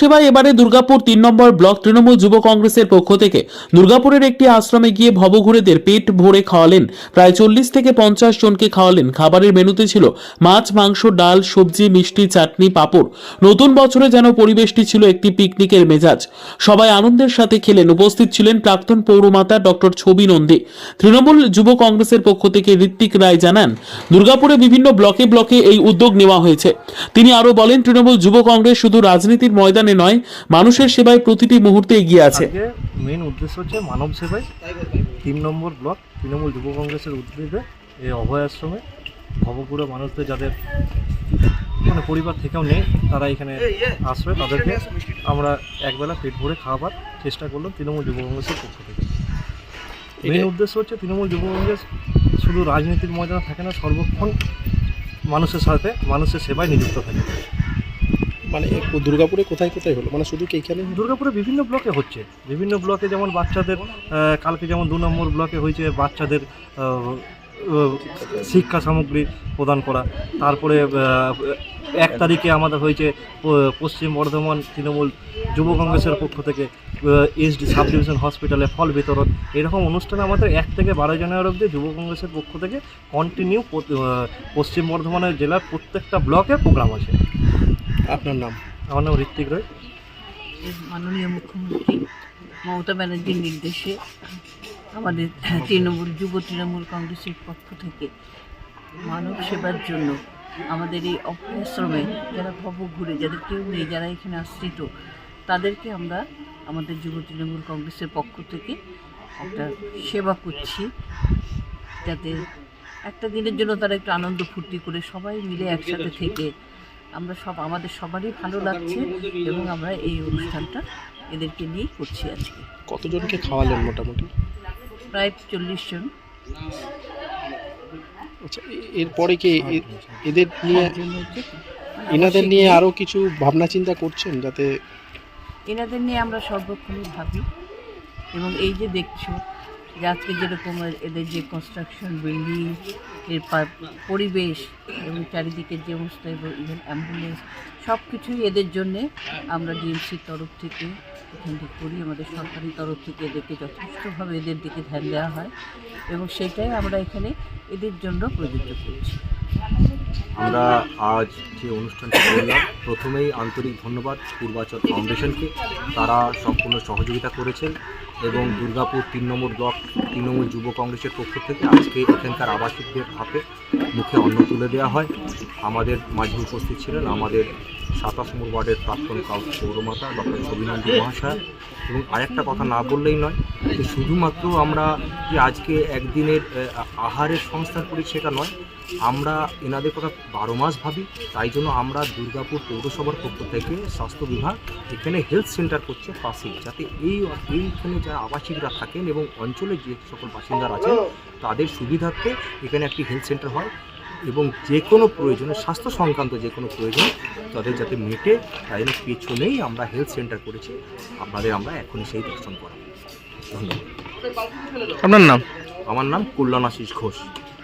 সেবায় এবারে দুর্গাপুর তিন নম্বর ব্লক তৃণমূল যুব কংগ্রেসের পক্ষ থেকে দুর্গাপুরের একটি আশ্রমে গিয়ে ভবঘুরেদের পেট ভরে খাওয়ালেন। প্রায় চল্লিশ থেকে পঞ্চাশ জনকে খাওয়ালেন। খাবারের মেনুতে ছিল মাছ, মাংস, ডাল, সবজি, মিষ্টি, চাটনি, পাঁপড়। নতুন বছরে যেন পরিবেশটি ছিল একটি পিকনিকের মেজাজ। সবাই আনন্দের সাথে খেলেন। উপস্থিত ছিলেন প্রাক্তন পৌরমাতা ডক্টর ছবি নন্দী। তৃণমূল যুব কংগ্রেসের পক্ষ থেকে ঋত্বিক রায় জানান, দুর্গাপুরে বিভিন্ন ব্লকে ব্লকে এই উদ্যোগ নেওয়া হয়েছে। তিনি আরও বলেন, তৃণমূল যুব কংগ্রেস শুধু রাজনীতির ময়দানে নয়, মানুষের সেবায় প্রতিটি মুহূর্তে এগিয়ে আছে। মেন উদ্দেশ্য হচ্ছে মানব সেবায় তিন নম্বর ব্লক, তৃণমূল যুব কংগ্রেসের উদ্যোগে এই অভয় আশ্রমে ভবপুরে মানুষদের যাদের মানে পরিবার থেকেও নেই, তারা এখানে আসবে। তাদেরকে আমরা একবেলা পেট ভরে খাওয়াবার চেষ্টা করলাম তৃণমূল যুব কংগ্রেসের পক্ষ থেকে। মেন উদ্দেশ্য হচ্ছে তৃণমূল যুব কংগ্রেস শুধু রাজনীতির ময়দানে থাকে না, সর্বক্ষণ মানুষের সাথে, মানুষের সেবায় নিযুক্ত থাকে। মানে দুর্গাপুরে কোথায় কোথায় হলো? মানে শুধু কি দুর্গাপুরে বিভিন্ন ব্লকে হচ্ছে। বিভিন্ন ব্লকে যেমন বাচ্চাদের কালকে যেমন দু নম্বর ব্লকে হয়েছে বাচ্চাদের শিক্ষা সামগ্রী প্রদান করা। তারপরে এক তারিখে আমাদের হয়েছে পশ্চিম বর্ধমান তৃণমূল যুব কংগ্রেসের পক্ষ থেকে এসডি সাব ডিভিশন হসপিটালে ফল বিতরণ। এরকম অনুষ্ঠানে আমাদের এক থেকে বারো জানুয়ারি অবধি যুব কংগ্রেসের পক্ষ থেকে কন্টিনিউ পশ্চিম বর্ধমানের জেলার প্রত্যেকটা ব্লকে প্রোগ্রাম আছে। আপনার নাম? আমার নাম ঋত্বিক রায়। মাননীয় মুখ্যমন্ত্রী মমতা ব্যানার্জির নির্দেশে আমাদের তৃণমূল যুব তৃণমূল কংগ্রেসের পক্ষ থেকে মানব সেবার জন্য আমাদের এই অভ্যাশ্রমে যারা ভব ঘুরে যাদের কেউ নেই যারা এখানে আশ্রিত তাদেরকে আমরা আমাদের যুব তৃণমূল কংগ্রেসের পক্ষ থেকে একটা সেবা করছি। যাতে একটা দিনের জন্য তারা একটু আনন্দ ফুর্তি করে সবাই মিলে একসাথে থেকে আমরা সব আমাদের সবারই ভালো লাগছে এবং আমরা এই অনুষ্ঠানটা এদেরকে নিয়েই করছি আজকে। কতজনকে খাওয়ালেন মোটামুটি? প্রায় চল্লিশ জন। আচ্ছা এরপরে কি এ- এদের নিয়ে হচ্ছে এনাদের নিয়ে আরও কিছু ভাবনা চিন্তা করছেন যাতে এনাদের নিয়ে আমরা সর্বক্ষণই ভাবি। এবং এই যে দেখছ যে আজকে যেরকম এদের যে কনস্ট্রাকশন বিল্ডিং এর পরিবেশ এবং চারিদিকে যে এবং ইভেন অ্যাম্বুলেন্স সব কিছুই এদের জন্যে আমরা ডিএমসির তরফ থেকে এখান থেকে করি। আমাদের সরকারি তরফ থেকে এদেরকে যথেষ্টভাবে এদের দিকে ধ্যান দেওয়া হয় এবং সেটাই আমরা এখানে এদের জন্য প্রযোজ্য করছি। আমরা আজ যে অনুষ্ঠানটি করলাম, প্রথমেই আন্তরিক ধন্যবাদ পূর্বাচল ফাউন্ডেশনকে। তারা সম্পূর্ণ সহযোগিতা করেছেন এবং দুর্গাপুর তিন নম্বর ব্লক তৃণমূল যুব কংগ্রেসের পক্ষ থেকে আজকে এখানকার আবাসিকদের হাতে মুখে অন্ন তুলে দেওয়া হয়। আমাদের মাঝে উপস্থিত ছিলেন আমাদের সাতাশ নম্বর ওয়ার্ডের প্রাক্তন পৌরমাতা ডক্টর ছবিনন্দী মহাশয়। এবং আরেকটা কথা না বললেই নয় যে শুধুমাত্র আমরা যে আজকে একদিনের আহারের সংস্থান করি সেটা নয় আমরা এনাদের কথা বারো মাস ভাবি তাই জন্য আমরা দুর্গাপুর পৌরসভার পক্ষ থেকে স্বাস্থ্য বিভাগ এখানে হেলথ সেন্টার করছে পাশেই। যাতে এই এইখানে যারা আবাসিকরা থাকেন এবং অঞ্চলে যে সকল বাসিন্দারা আছেন তাদের সুবিধার্থে এখানে একটি হেলথ সেন্টার হয় এবং যে কোনো প্রয়োজনে স্বাস্থ্য সংক্রান্ত যে কোনো প্রয়োজন তাদের যাতে মেটে তাই জন্য পেছনেই আমরা হেলথ সেন্টার করেছি। আপনাদের আমরা এখনই সেই দর্শন করাবো। ধন্যবাদ। আপনার নাম? আমার নাম কল্যাণ আশিস ঘোষ।